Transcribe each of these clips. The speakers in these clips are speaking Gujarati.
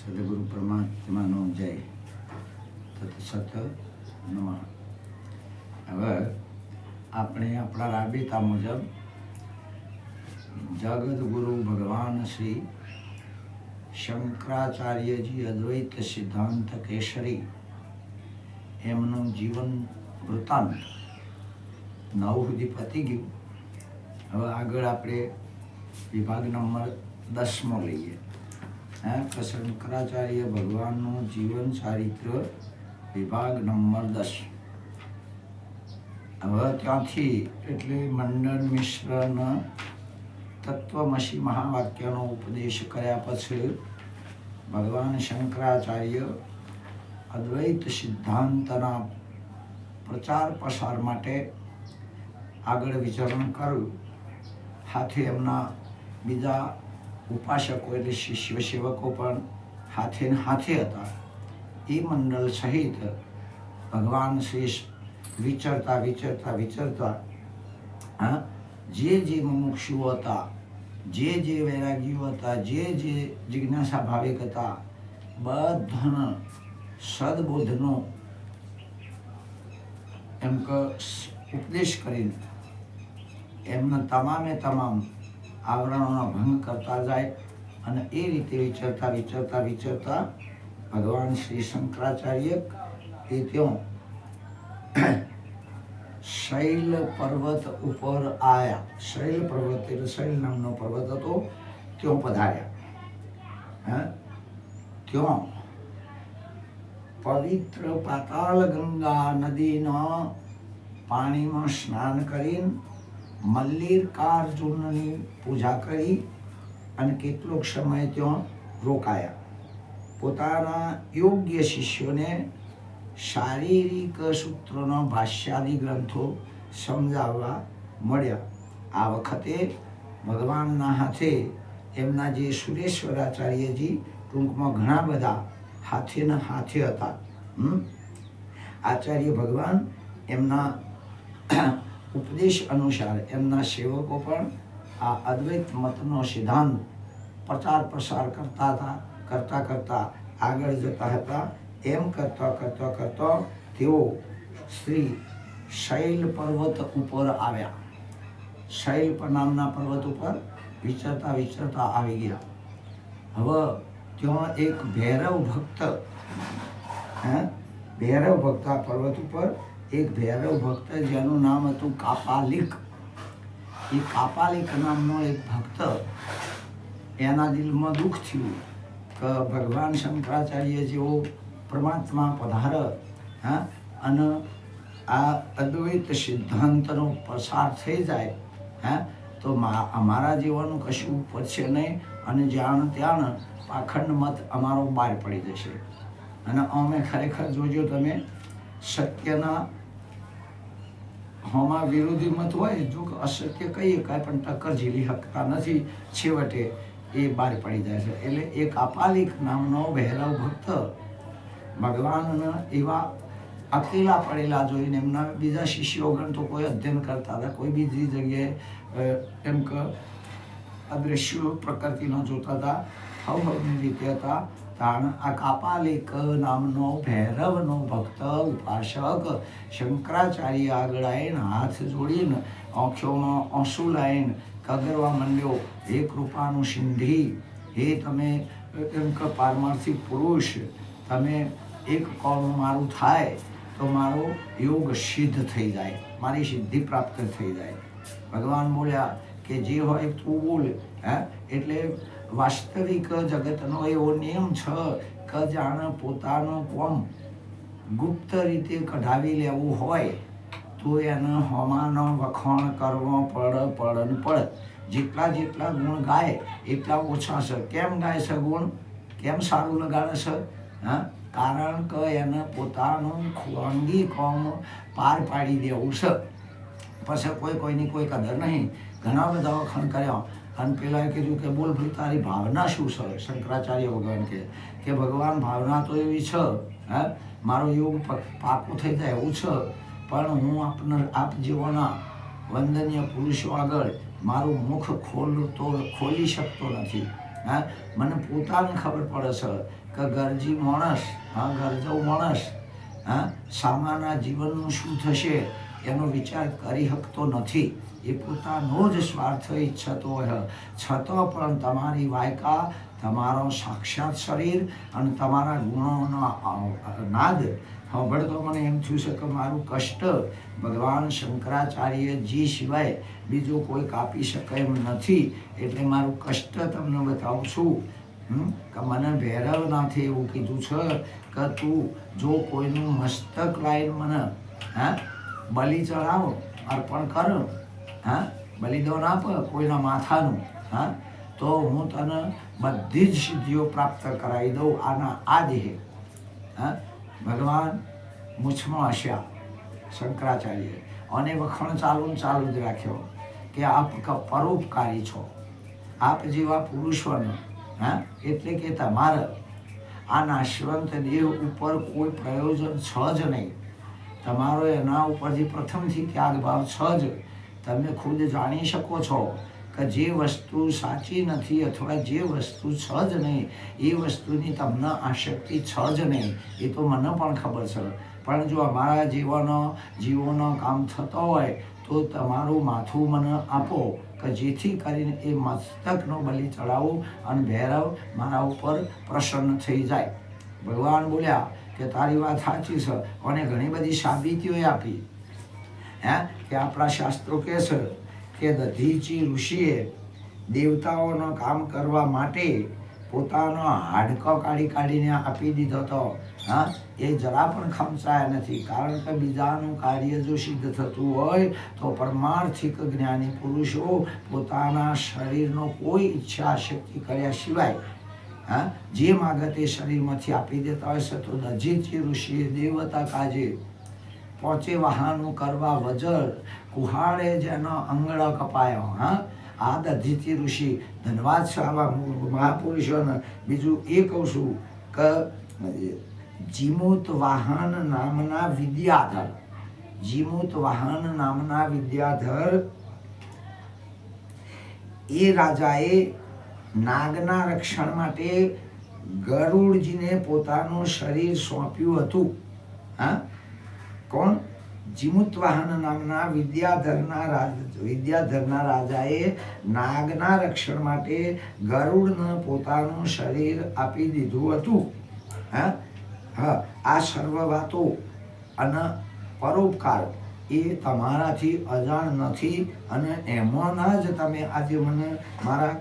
સદગુરુ પરમાત્માનો જય. સત નમા. હવે આપણે આપણા રાબેતા મુજબ જગદગુરુ ભગવાન શ્રી શંકરાચાર્યજી અદ્વૈત સિદ્ધાંત કેસરી એમનું જીવન વૃત્તાંત નવ સુધી પતી ગયું. હવે આગળ આપણે વિભાગ નંબર દસમો લઈએ. શંકરાચાર્ય ભગવાનનું જીવન ચારિત્ર વિભાગ નંબર દસ. હવે ત્યાંથી એટલે મંડળ મિશ્રના તત્વમસી મહાવાક્યનો ઉપદેશ કર્યા પછી ભગવાન શંકરાચાર્ય અદ્વૈત સિદ્ધાંતના પ્રચાર પ્રસાર માટે આગળ વિચરણ કર્યું. સાથે એમના બીજા ઉપાસકો એટલે શિષ્ય સેવકો પણ હાથે હાથે હતા. એ મંડળ સહિત ભગવાન શ્રી વિચરતા વિચરતા વિચરતા, હા, જે જે મુમુક્ષુઓ હતા, જે જે વૈરાગીઓ હતા, જે જે જિજ્ઞાસા ભાવિક હતા, બધાના સદબોધનો એમ કે, ઉપદેશ કરીને એમના તમામે તમામ આવરણોનો ભંગ કરતા જાય અને એ રીતે વિચરતા વિચરતા વિચરતા ભગવાન શ્રી શંકરાચાર્ય એ ત્યાં શૈલ પર્વત ઉપર આવ્યા શૈલ પર્વત એટલે શૈલ નામનો પર્વત હતો. ત્યાં પધાર્યા. હે? ત્યાં પવિત્ર પાતાળ ગંગા નદીના પાણીમાં સ્નાન કરીને મલ્લિકાર્જુનની પૂજા કરી અને કેટલોક સમય ત્યાં રોકાયા. પોતાના યોગ્ય શિષ્યોને શારીરિક સૂત્રોનો ભાષ્યાદી ગ્રંથો સમજાવવા મળ્યા. આ વખતે ભગવાનના હાથે એમના જે સુરેશ્વરાચાર્યજી ટૂંકમાં ઘણા બધા હાથેના હાથે હતા. આચાર્ય ભગવાન એમના ઉપદેશ અનુસાર એમના સેવકો પણ આ અદ્વૈત મતનો સિદ્ધાંત પ્રચાર પ્રસાર કરતા હતા, કરતા કરતા આગળ જતા હતા. એમ કરતા કરતા કરતા તેઓ શ્રી શૈલ પર્વત ઉપર આવ્યા. શૈલ નામના પર્વત ઉપર વિચરતા વિચરતા આવી ગયા. હવે ત્યાં એક ભૈરવ ભક્ત, હે? ભૈરવ ભક્ત પર્વત ઉપર એક ભૈરવ ભક્ત જેનું નામ હતું કાપાલિક. એ કાપાલિક નામનો એક ભક્ત એના દિલમાં દુઃખ થયું કે ભગવાન શંકરાચાર્ય જેવો પરમાત્મા પધાર, હા, અને આ અદ્વૈત સિદ્ધાંતનો પ્રસાર થઈ જાય, હા, તો અમારા જીવનનું કશું પડશે નહીં અને જાણ ત્યાં પાખંડ મત અમારો બહાર પડી જશે. અને અમે ખરેખર જોજો તમે, સત્યના હોમાં વિરોધી મત હોય, જો કે અશક્ય કહીએ, કાંઈ પણ ટક્કર ઝીલી શકતા નથી. છેવટે એ બહાર પડી જાય છે. એટલે એક અપાલિક નામનો બહેરાવ ભક્ત ભગવાનના એવા અકેલા પડેલા જોઈને એમના બીજા શિષ્યો ગણ તો કોઈ અધ્યયન કરતા હતા, કોઈ બીજી જગ્યાએ એમ કે અદ્રશ્યો પ્રકૃતિનો જોતા હતા હવ હવની રીતે હતા. તાણ આ કાપાલિક નામનો ભૈરવનો ભક્ત, ઉપાસક, શંકરાચાર્ય આગળ આવીને હાથ જોડીને આંખોમાં આંસુ લાવીને કગરવા માંડ્યો. હે કૃપાનું સિંધી, હે તમે એમ કે પારમાર્થિક પુરુષ, તમે એક કોમ મારું થાય તો મારો યોગ સિદ્ધ થઈ જાય, મારી સિદ્ધિ પ્રાપ્ત થઈ જાય. ભગવાન બોલ્યા કે જે હોય તું બોલ, હે? એટલે વાસ્તવિક જગતનો એવો નિયમ છે કે જાણે પોતાનો કોમ ગુપ્ત રીતે કઢાવી લેવું હોય, તો એને હોમાનો વખાણ કરવો પડ પડ ને પડ. જેટલા જેટલા ગુણ ગાય, એટલા ઓછા છે. કેમ ગાય છે ગુણ? કેમ સારું લગાડે છે? હા? કારણ કે એને પોતાનું ખોંગી કોમ પાર પાડી દેવું છે. પછી કોઈ કોઈની કોઈ કદર નહીં. ઘણા બધા વખાણ કર્યા. અને પેલાએ કીધું કે, બોલ ભાઈ, તારી ભાવના શું છે? શંકરાચાર્ય ભગવાન કે કે, ભગવાન, ભાવના તો એવી છે, હે? મારો યોગ પાકું થઈ જાય એવું છે, પણ હું આપને, આપ જેવાના વંદનીય પુરુષો આગળ મારું મુખ ખોલતો, ખોલી શકતો નથી, હા? મને પોતાને ખબર પડે છે કે ગરજી માણસ, હા, ગરજવ માણસ, હા? સામાના જીવનનું શું થશે? એનો વિચાર કરી શકતો નથી એ પોતાનો જ સ્વાર્થ ઈચ્છતો હોય છતાં પણ તમારી વાયકા, તમારો સાક્ષાત શરીર અને તમારા ગુણોનો નાદ સાંભળતો મને એમ થયું છે કે મારું કષ્ટ ભગવાન શંકરાચાર્યજી સિવાય બીજું કોઈ કાપી શકે એમ નથી એટલે મારું કષ્ટ તમને બતાવું છું? કે મને ભૈરવનાથે એવું કીધું છે કે તું જો કોઈનું મસ્તક લાઈન મને હા બલિ ચડાવો અર્પણ કરો, હા? બલિદાન આપ, કોઈના માથાનું, હા? તો હું તને બધી જ સિદ્ધિઓ પ્રાપ્ત કરાવી દઉં, આના આ દેહે હા? ભગવાન મુછમાં હસ્યા શંકરાચાર્ય અને વખણ ચાલુ ચાલુ જ રાખ્યો કે આપ પરોપકારી છો. આપ જેવા પુરુષોને, હા? એટલે કે તમારે આ નાશવંત દેહ ઉપર કોઈ પ્રયોજન છે જ નહીં. તમારો એના ઉપરથી પ્રથમથી ત્યાગ ભાવ છ જ. તમે ખુદ જાણી શકો છો કે જે વસ્તુ સાચી નથી અથવા જે વસ્તુ છ જ નહીં, એ વસ્તુની તમને આશક્તિ છ જ નહીં, એ તો મને પણ ખબર છે. પણ જો અમારા જીવનો, જીવોનો કામ થતો હોય, તો તમારું માથું મને આપો કે જેથી કરીને એ મસ્તકનો બલિ ચડાવું અને ભૈરવ મારા ઉપર પ્રસન્ન થઈ જાય. ભગવાન બોલ્યા કે તારી વાત સાચી છે. અને ઘણી બધી સાબિતીઓ આપી. હે? કે આપણા શાસ્ત્રો કહે છે કે દધીચી ઋષિએ દેવતાઓનો કામ કરવા માટે પોતાનો હાડકો કાઢી કાઢીને આપી દીધો હતો હા? એ જરા પણ ખમસાયા નથી. કારણ કે બીજાનું કાર્ય જો સિદ્ધ થતું હોય, તો પરમાર્થિક જ્ઞાની પુરુષો પોતાના શરીરનો કોઈ ઈચ્છા શક્તિ કર્યા સિવાય હા? જે માગે તે શરીરમાંથી આપી દેતા હોય છે તો દજીચી ઋષિએ દેવતા કાજે પહોંચે વાહનું કરવા વજર કુહાડે જેનો અંગળ કપાયો, હા? આ દધીચી ઋષિ, ધનવાદ છે આવા મહાપુરુષોને. બીજું એ કહું છું કે, જીમૂત વાહન નામના વિદ્યાધર, જીમૂત વાહન નામના વિદ્યાધર, એ રાજાએ નાગના રક્ષણ માટે ગરુડજીને પોતાનું શરીર સોંપ્યું હતું. હા? કોણ? જીમુતવાહન નામના વિદ્યાધરના રાજ, વિદ્યાધરના રાજાએ નાગના રક્ષણ માટે ગરુડને પોતાનું શરીર આપી દીધું હતું. હા? હા, આ સર્વ વાતો અને પરોપકાર એ તમારાથી અજાણ નથી અને એમાંના જ તમે આજે મને મારા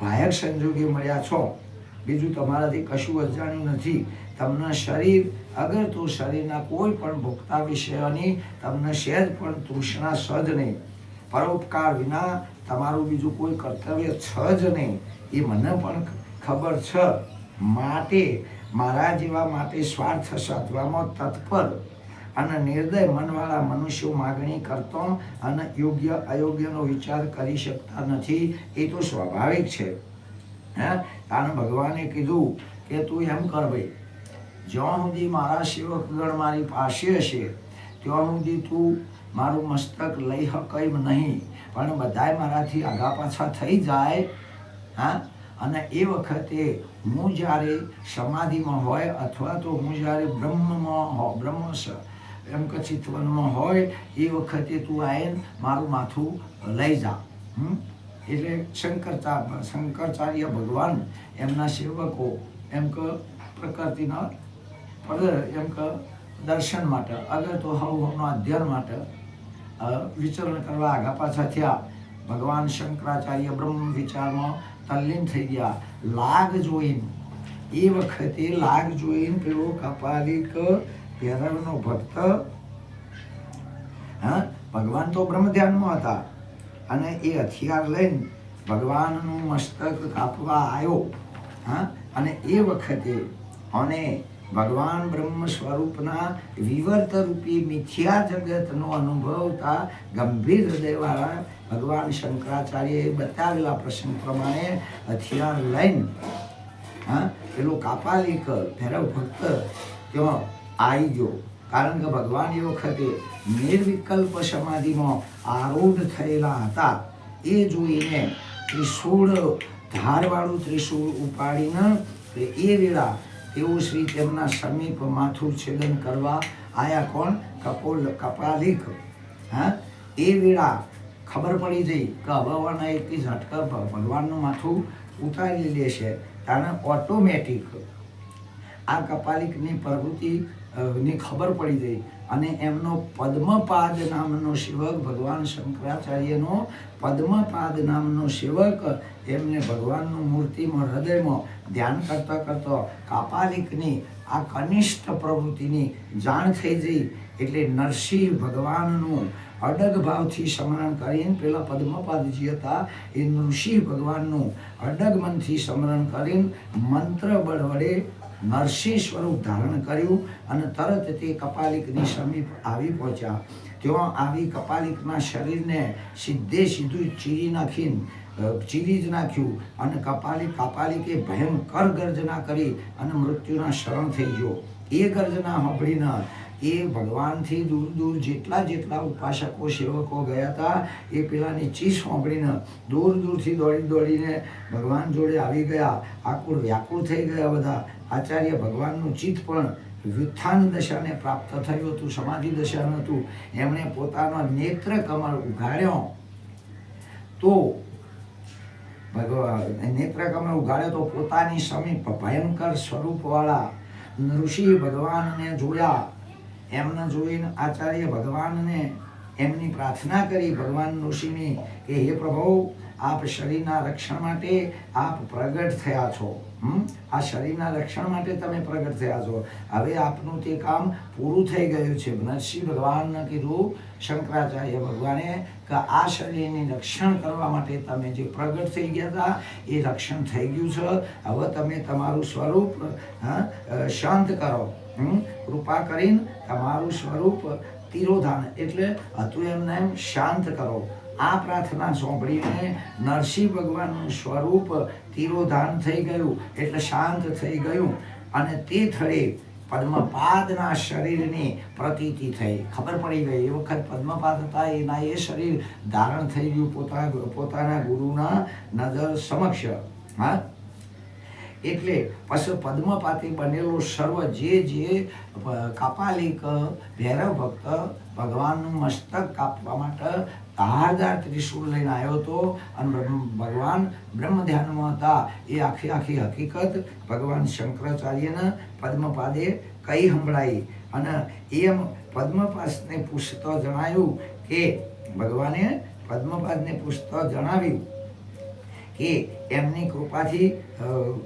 ભાયક સંજોગે મળ્યા છો. બીજું તમારાથી કશું અજાણ્યું નથી. તમને શરીર, અગર તો શરીરના કોઈ પણ ભોગતા વિષયોની તમને સહેજ પણ તૃષ્ણા સજ નહીં. પરોપકાર વિના તમારું બીજું કોઈ કર્તવ્ય છે જ નહીં. એ મને પણ ખબર છે. માટે, મારા જેવા માટે સ્વાર્થ સાધવામાં તત્પર અને નિર્દય મનવાળા મનુષ્યો માગણી કરતો અને યોગ્ય અયોગ્યનો વિચાર કરી શકતા નથી, એ તો સ્વાભાવિક છે. હે? તાને ભગવાને કીધું કે તું એમ કર ભાઈ, જ્યાં સુધી મારા સેવકગણ મારી પાસે હશે, ત્યાં સુધી તું મારું મસ્તક લઈ શકાય નહીં. પણ બધાય મારાથી આગા પાછા થઈ જાય, હા? અને એ વખતે હું જ્યારે સમાધિમાં હોય અથવા તો હું જ્યારે બ્રહ્મમાં હો બ્રહ્મ એમ કે ચિતવનમાં હોય, એ વખતે તું આવીને મારું માથું લઈ જા? એટલે શંકરચા, શંકરાચાર્ય ભગવાન એમના સેવકો એમ કે પ્રકૃતિના એમ કે દર્શન માટે, અગર તો હવ હવનો અધ્યયન માટે વિચરણ કરવા આગા પાછા થયા. ભગવાન શંકરાચાર્ય બ્રહ્મ વિચારમાં તલ્લીન થઈ ગયા. લાગ જોઈને, એ વખતે લાગ જોઈને પેલો કપાલિક ભૈરવનો ભક્ત, હા, ભગવાન તો બ્રહ્મ ધ્યાનમાં હતા. અને એ હથિયાર લઈને ભગવાનનું મસ્તક કાપવા આવ્યો, હા, અને એ વખતે અને ભગવાન બ્રહ્મ સ્વરૂપના વિવર્ત રૂપી મિથ્યા જગતનો અનુભવતા ગંભીર હૃદયવાળા ભગવાન શંકરાચાર્યએ બતાવેલા પ્રસંગ પ્રમાણે હથિયાર લઈને, હા, પેલો કાપાલિક, ભૈરવ ભક્ત ત્યાં આવી ગયો કારણ કે ભગવાન એ વખતે નિર્વિકલ્પ સમાધિમાં આરૂઢ થયેલા હતા. એ જોઈને ત્રિશૂળ, ધારવાળું ત્રિશૂળ ઉપાડીને એ વેળા તેઓ શ્રી તેમના સમીપ માથું છેદન કરવા આયા કોણ? કપોલ, કપાલિક. હા? એ વેળા ખબર પડી જઈ કે હવાના એકથી ઝટકા ભ- ભગવાનનું માથું ઉતારી લેશે. તાને ઓટોમેટિક આ કપાલિકની પ્રવૃત્તિ ની ખબર પડી ગઈ. અને એમનો પદ્મપાદ નામનો સેવક ભગવાન શંકરાચાર્યનો પદ્મપાદ નામનો સેવક એમને ભગવાનનું મૂર્તિમાં, હૃદયમાં ધ્યાન કરતા કરતો કાપાલિકની, આ કનિષ્ઠ પ્રવૃત્તિની જાણ થઈ જઈ એટલે નરસિંહ ભગવાનનું અડગ ભાવથી સ્મરણ કરીને પેલા પદ્મપાદજી હતા. એ નૃસિંહ ભગવાનનું અડગ મનથી સ્મરણ કરીને મંત્ર બળ વડે નરસિંહ સ્વરૂપ ધારણ કર્યું અને તરત તે કપાલિકની સમીપ આવી પહોંચ્યા. ત્યાં આવી કપાલિકના શરીરને સીધે સીધું ચીરી નાખીને ચીરી જ નાખ્યું અને કપાલિક, કપાલિકે ભયંકર ગર્જના કરી અને મૃત્યુના શરણ થઈ ગયો. એ ગર્જના સાંભળીને એ ભગવાનથી દૂર દૂર જેટલા જેટલા ઉપાસકો, સેવકો ગયા હતા, એ પેલાની ચીસ સાંભળીને દૂર, દૂરથી દોડી દોડીને ભગવાન જોડે આવી ગયા. આકુળ વ્યાકુળ થઈ ગયા બધા. આચાર્ય ભગવાનનું ચિત્ત પણ વ્યુત્થાન દશાને પ્રાપ્ત થયું હતું, સમાધિ દશા નહોતું એમણે પોતાનો નેત્ર કમળ ઉઘાડ્યો. તો ભગવાન નેત્ર કમળ ઉઘાડ્યો તો પોતાની સમીપ ભયંકર સ્વરૂપવાળા ઋષિ ભગવાનને જોયા. એમને જોઈને આચાર્ય ભગવાનને એમની પ્રાર્થના કરી ભગવાન ઋષિની કે, હે પ્રભુ, આપ શરીરના રક્ષણ માટે આપ પ્રગટ થયા છો? આ શરીરના રક્ષણ માટે તમે પ્રગટ થયા છો. હવે આપનું તે કામ પૂરું થઈ ગયું છે. નરસિંહ ભગવાનને કીધું, શંકરાચાર્ય ભગવાને, કે આ શરીરને રક્ષણ કરવા માટે તમે જે પ્રગટ થઈ ગયા હતા, એ રક્ષણ થઈ ગયું છે. હવે તમે તમારું સ્વરૂપ શાંત કરો? કૃપા કરીને તમારું સ્વરૂપ તિરોધાન, એટલે હતું એમને એમ શાંત કરો. આ પ્રાર્થના સાંભળીને નરસિંહ ભગવાનનું સ્વરૂપ તિરોધાન થઈ ગયું, એટલે શાંત થઈ ગયું અને તે થળે પદ્મપાદના શરીરની પ્રતીતિ થઈ. ખબર પડી ગઈ, એ વખત પદ્મપાદ હતા, એના એ શરીર ધારણ થઈ ગયું પોતા, પોતાના ગુરુના નજર સમક્ષ. હા? એટલે પછી પદ્મપાતી બનેલો સર્વ જે જે કાપાલિક, ભૈરવ ભક્ત ભગવાનનું મસ્તક કાપવા માટે ધારદાર ત્રિશુળ લઈને આવ્યો હતો અને ભગવાન બ્રહ્મ ધ્યાનમાં હતા. એ આખી આખી હકીકત ભગવાન શંકરાચાર્યને પદ્મપાદે કઈ સંભળાઈ. અને એમ પદ્મપાદને પૂછતો જણાયું કે ભગવાને પદ્મપાદને પૂછતો જણાવ્યું કે એમની કૃપાથી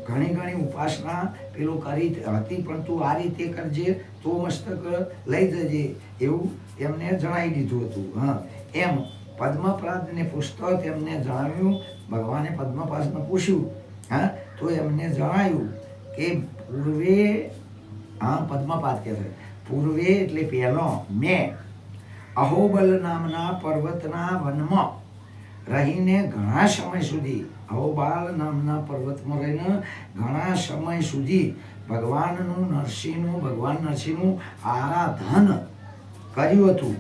ઘણી ઘણી ઉપાસના પેલું કરી હતી, પણ તું આ રીતે કરજે, તો મસ્તક લઈ જજે એવું એમને જણાવી દીધું હતું. હા. એમ પદ્મપાદને પૂછતો તેમને જણાવ્યું. ભગવાને પદ્મપાદને પૂછ્યું, હા, તો એમને જણાવ્યું કે પૂર્વે હા પદ્મપાદ કહે છે. પૂર્વે એટલે પહેલો, મેં. અહોબલ નામના પર્વતના વનમાં રહીને ઘણા સમય સુધી, અહોબાલ નામના પર્વતમાં રહીને ઘણા સમય સુધી ભગવાનનું નરસિંહનું, ભગવાન નરસિંહનું આરાધન કર્યું હતું.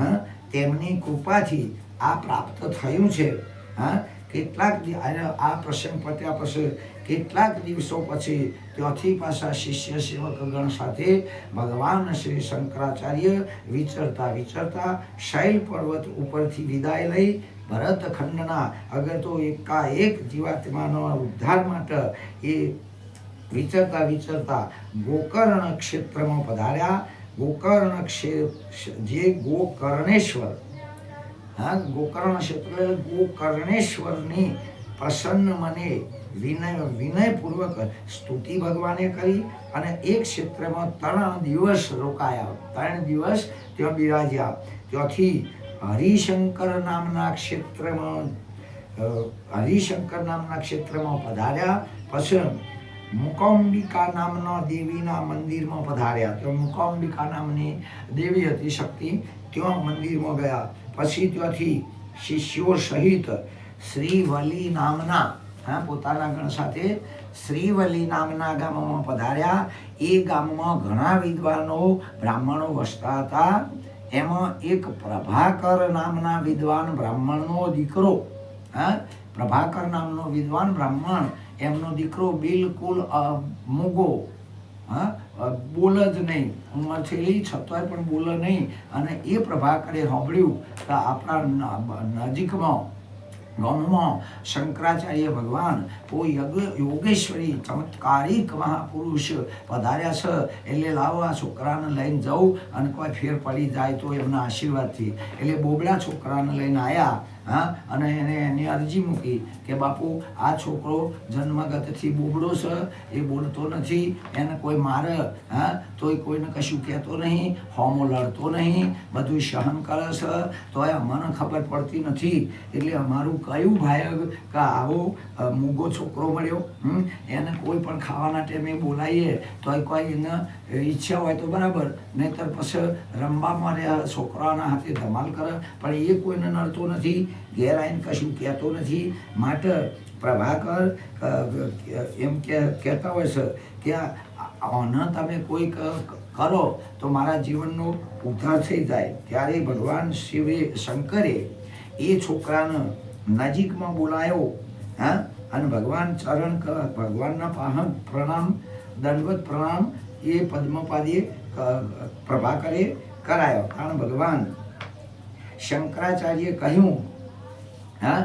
હા તેમની કૃપાથી આ પ્રાપ્ત થયું છે. હા? કેટલાક આ પ્રસંગ પત્યા પછી, કેટલાક દિવસો પછી ત્યાંથી પાછા શિષ્ય સેવકગણ સાથે ભગવાન શ્રી શંકરાચાર્ય વિચરતા વિચરતા શૈલ પર્વત ઉપરથી વિદાય લઈ ભરતખંડના અગર તો એકાએક જીવાત્માનો ઉદ્ધાર માટે એ વિચરતા વિચરતા ગોકર્ણ ક્ષેત્રમાં પધાર્યા. ગોકર્ણ ક્ષેત્ર જે ગોકર્ણેશ્વર, હા, ગોકર્ણ ક્ષેત્ર ગોકર્ણેશ્વરની પ્રસન્ન મને વિનય, વિનયપૂર્વક સ્તુતિ ભગવાને કરી અને એક ક્ષેત્રમાં ત્રણ દિવસ રોકાયા. ત્રણ દિવસ ત્યાં બિરાજ્યા. ત્યાંથી હરિશંકર નામના ક્ષેત્રમાં હરિશંકર નામના ક્ષેત્રમાં પધાર્યા. પછી મુકાંબિકા નામના દેવીના મંદિરમાં પધાર્યા. તો મુકાંબિકા નામની દેવી હતી શક્તિ. ત્યાં મંદિરમાં ગયા. પછી ત્યાંથી શિષ્યો સહિત શ્રીવલી નામના, હા, પોતાના ગણ સાથે શ્રીવલી નામના ગામમાં પધાર્યા. એ ગામમાં ઘણા વિદ્વાનો, બ્રાહ્મણો વસતા હતા. એમાં એક પ્રભાકર નામના વિદ્વાન બ્રાહ્મણનો દીકરો, હા પ્રભાકર નામનો વિદ્વાન બ્રાહ્મણ, એમનો દીકરો બિલકુલ મૂગો, હા બોલ જ નહીં. ઉંમર થયેલી છતાંય પણ બોલે નહીં. અને એ પ્રભાકરે સાંભળ્યું કે આપણા નજીકમાં, ગામમાં શંકરાચાર્ય ભગવાન યગ, યોગેશ્વરી ચમત્કારિક મહાપુરુષ પધાર્યા છે, એટલે લાવો આ છોકરાને લઈને જાઉં અને કોઈ ફેર પડી જાય તો એમના આશીર્વાદથી. એટલે બોબડા છોકરાને લઈને આવ્યા હા? અને એને એની અરજી મૂકી કે બાપુ, આ છોકરો જન્મગતથી બોબડો છે, એ બોલતો નથી, એને કોઈ મારે, હા? તોય કોઈને કશું કહેતો નહીં, હોમો લડતો નહીં બધું સહન કરે છે, તોય અમને ખબર પડતી નથી. એટલે અમારું કયું ભાઈ કે આવો મૂગો છોકરો મળ્યો એને કોઈ પણ ખાવાના ટાઈમે બોલાવીએ, તોય કોઈ એને ઈચ્છા હોય તો બરાબર, નહીતર પછી રમવામાં રહ્યા છોકરાના હાથે ધમાલ કરે, પણ એ કોઈને નડતો નથી ઘેર આવીને કશું કહેતો નથી. માટે પ્રભાકર એમ કે, કહેતા હોય છે કે આને તમે કોઈ કરો તો મારા જીવનનો ઉદ્ધાર થઈ જાય. ત્યારે ભગવાન શિવે શંકરે એ છોકરાને નજીકમાં બોલાયો, હા? અને ભગવાન ચરણ ભગવાનના પ્રણામ, દંડવત પ્રણામ એ પદ્મપાદીએ પ્રભાકરે કરાયો. કારણ ભગવાન શંકરાચાર્યે કહ્યું, હા,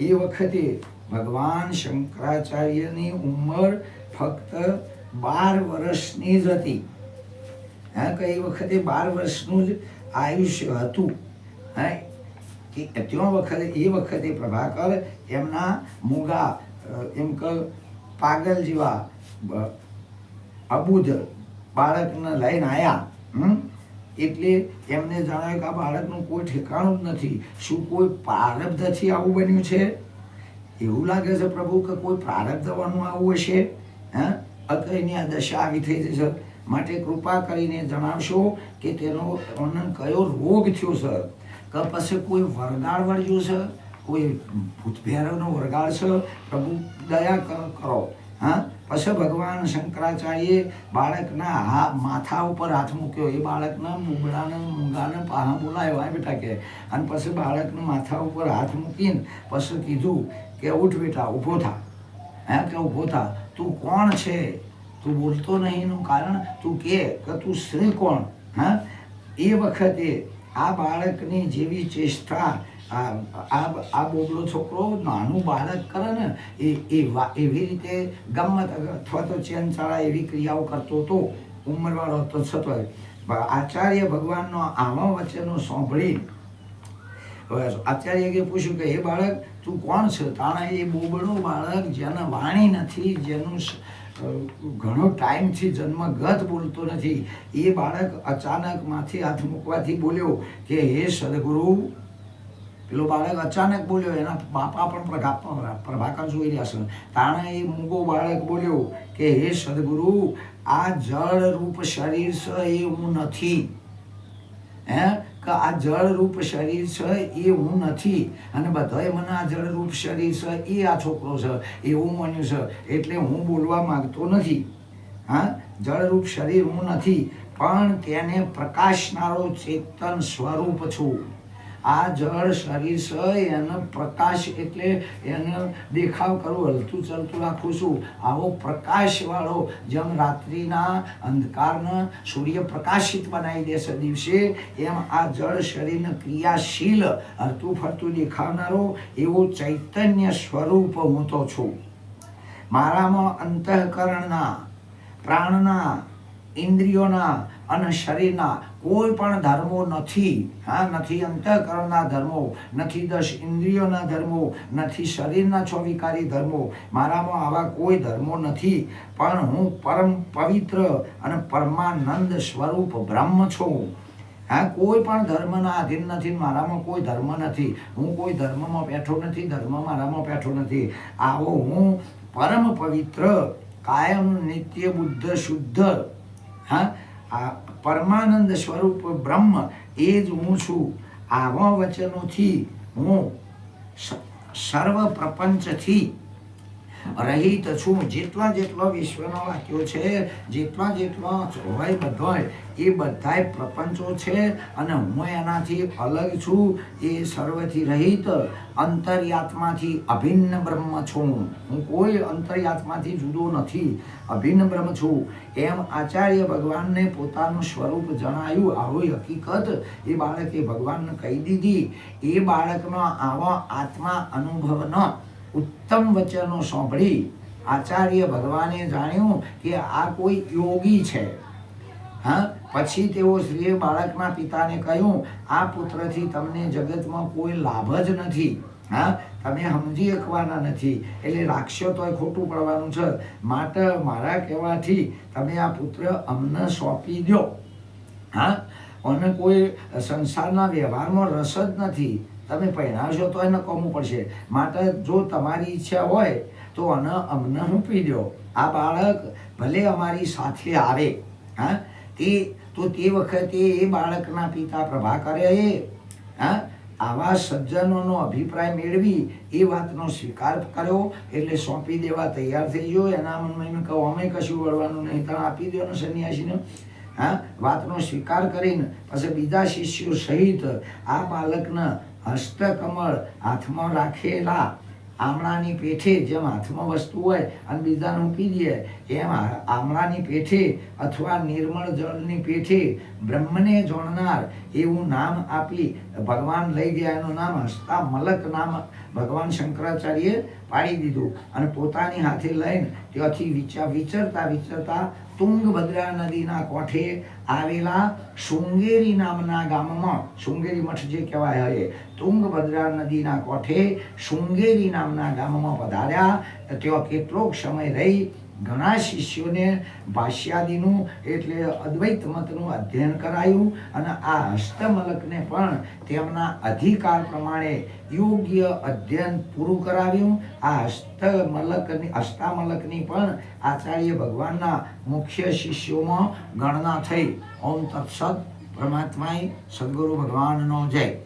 એ વખતે ભગવાન શંકરાચાર્યની ઉંમર ફક્ત બાર વર્ષની જ હતી. હા કઈ વખતે બાર વર્ષનું જ આયુષ્ય હતું. હા, એ ત્યાં વખતે, એ વખતે પ્રભાકર એમના મૂગા એમ કે, પાગલ જેવા અબુધ બાળકને લઈને આવ્યા હમ? એટલે એમને જણાવ્યું કે આ બાળકનું કોઈ ઠેકાણું જ નથી. શું કોઈ પ્રારબ્ધથી આવું બન્યું છે? એવું લાગે છે પ્રભુ કે કોઈ પ્રારબ્ધવાનું આવું હશે? હા? અત્યારની આ દશા આવી થઈ જશે. માટે કૃપા કરીને જણાવશો કે તેનો વર્ણન કયો રોગ થયો છે કે પછી કોઈ વરગાળ વળ્યું છે? કોઈ ભૂતભેરવનો વરગાળ છે? પ્રભુ દયા કરો. હા? પછી ભગવાન શંકરાચાર્યે બાળકના હા, માથા ઉપર હાથ મૂક્યો. એ બાળકના મૂંગળાને, મૂંગાને પાહા બોલાવ્યો આ બેટા કે. અને પછી બાળકને માથા ઉપર હાથ મૂકીને પછી કીધું કે ઉઠ બેટા, ઊભો થા. હે કે ઊભો થા? તું કોણ છે? તું બોલતો નહીં એનું કારણ તું કે કે તું શ્રી કોણ? હા? એ વખતે આ બાળકની જેવી ચેષ્ટા આ આ આ છોકરો નાનું બાળક કરે ને, એ એવી રીતે ગમત અથવા તો ચેનચાળા એવી ક્રિયાઓ કરતો હતો ઉંમરવાળો હતો છતોય આચાર્ય ભગવાનનો આવા વચ્ચેનો સાંભળી હવે આચાર્યએ પૂછ્યું કે એ બાળક, તું કોણ છે? તાણા એ બોબડો બાળક જેને વાણી નથી, જેનું ઘણો ટાઈમથી જન્મગત બોલતો નથી. એ બાળક અચાનક માથે હાથ મૂકવાથી બોલ્યો કે, હે સદગુરુ પેલો બાળક અચાનક બોલ્યો, એના બાપા પણ પ્રભાકર જોઈ રહ્યા છે. તાણે એ મૂગો બાળક બોલ્યો કે, હે સદગુરુ, આ જળ રૂપ શરીર છે એ હું નથી. હે? કે આ જળરૂપ શરીર છે એ હું નથી. અને બધાએ મને આ જળરૂપ શરીર છે એ આ છોકરો છે, એવું માન્યું છે. એટલે હું બોલવા માગતો નથી. હા? જળરૂપ શરીર હું નથી, પણ તેને પ્રકાશનારો ચેતન સ્વરૂપ છું. આ જળ શરીર છે એનો પ્રકાશ એટલે એનો દેખાવ કરવો, હલતું ચલતું રાખું છું આવો પ્રકાશવાળો, જેમ રાત્રિના અંધકારને સૂર્ય પ્રકાશિત બનાવી દેશે દિવસે, એમ આ જળ શરીરને ક્રિયાશીલ હરતું ફરતું દેખાવનારો એવો ચૈતન્ય સ્વરૂપ હું તો છું. મારામાં અંતઃકરણના, પ્રાણના, ઇન્દ્રિયોના અને શરીરના કોઈ પણ ધર્મો નથી. હા, નથી અંતઃકરણના ધર્મો, નથી દસ ઇન્દ્રિયોના ધર્મો, નથી શરીરના છો વિકારી ધર્મો. મારામાં આવા કોઈ ધર્મો નથી. પણ હું પરમ પવિત્ર અને પરમાનંદ સ્વરૂપ બ્રહ્મ છું. હા, કોઈ પણ ધર્મના આધીન નથી, મારામાં કોઈ ધર્મ નથી. હું કોઈ ધર્મમાં બેઠો નથી, ધર્મ મારામાં બેઠો નથી. આવો હું પરમ પવિત્ર, કાયમ નિત્ય બુદ્ધ, શુદ્ધ, હા આ પરમાનંદ સ્વરૂપ બ્રહ્મ એ જ હું છું. આવા વચનોથી હું સર્વ પ્રપંચથી રહિત છું. જેટલા જેટલા વિશ્વના વાક્યો છે, જેટલા જેટલા હોય બધાય, એ બધાય પ્રપંચો છે અને હું એનાથી અલગ છું. એ સર્વથી રહિત અંતર્યાત્માથી અભિન્ન બ્રહ્મ છું. હું કોઈ અંતર્યાત્માથી જુદો નથી, અભિન્ન બ્રહ્મ છું. એમ આચાર્ય ભગવાનને પોતાનું સ્વરૂપ જણાયું. આવી હકીકત, એ બાળકે ભગવાનને કહી દીધી. એ બાળકનો આવો આત્મા અનુભવનો ઉત્તમ વચનો સાંભળી આચાર્ય ભગવાને જાણ્યું કે આ કોઈ યોગી છે. હા, પછી તેઓ શ્રીએ બાળકના પિતાને કહ્યું, આ પુત્રથી તમને જગતમાં કોઈ લાભ જ નથી. હા, તમે સમજી શકવાના નથી. એટલે રાખશો તોય ખોટું પડવાનું છે. માટે મારા કહેવાથી તમે આ પુત્ર અમને સોંપી દો હા, અને કોઈ સંસારના વ્યવહારમાં રસ જ નથી. તમે પહેરાવશો તો એને કમવું પડશે. માટે જો તમારી ઈચ્છા હોય તો અને અમને મૂકી દો. આ બાળક ભલે અમારી સાથે આવે, હા? તે, તો તે વખતે એ બાળકના પિતા પ્રભાકરે એ, હા? આવા સજ્જનોનો અભિપ્રાય મેળવી એ વાતનો સ્વીકાર કર્યો એટલે સોંપી દેવા તૈયાર થઈ ગયો. એના મનમાં એમ કહું, અમે કશું વળવાનું નહીં, તમે આપી દો ને સન્યાસીને. હા? વાતનો સ્વીકાર કરીને, પછી બીજા શિષ્યો સહિત આ બાળકને હસ્તકમળ હાથમાં રાખેલા આમળાની પેઠે, જેમ હાથમાં વસ્તુ હોય અને બીજાને મૂકી દઈએ એમ આમળાની પેઠે અથવા નિર્મળ જળની પેઠે બ્રહ્મને જોડનાર એવું નામ આપી ભગવાન લઈ ગયા. એનું નામ હસ્તા મલક નામ ભગવાન શંકરાચાર્યે પાડી દીધું અને પોતાની હાથે લઈને ત્યાંથી વિચાર વિચરતા વિચરતા તુંગભદ્રા નદીના કોઠે આવેલા શૃંગેરી નામના ગામમાં, શૃંગેરી મઠ જે કહેવાય હવે તુંગભદ્રા નદીના કોઠે શૃંગેરી નામના ગામમાં પધાર્યા. ત્યાં કેટલોક સમય રહી ઘણા શિષ્યોને ભાષ્યાદિનું એટલે અદ્વૈત મતનું અધ્યયન કરાયું અને આ હસ્તમલકને પણ તેમના અધિકાર પ્રમાણે યોગ્ય અધ્યયન પૂરું કરાવ્યું. આ હસ્તમલકની, હસ્તામલકની પણ આચાર્ય ભગવાનના મુખ્ય શિષ્યોમાં ગણના થઈ. ઓમ તત્સદ પરમાત્માએ સદગુરુ ભગવાનનો જય.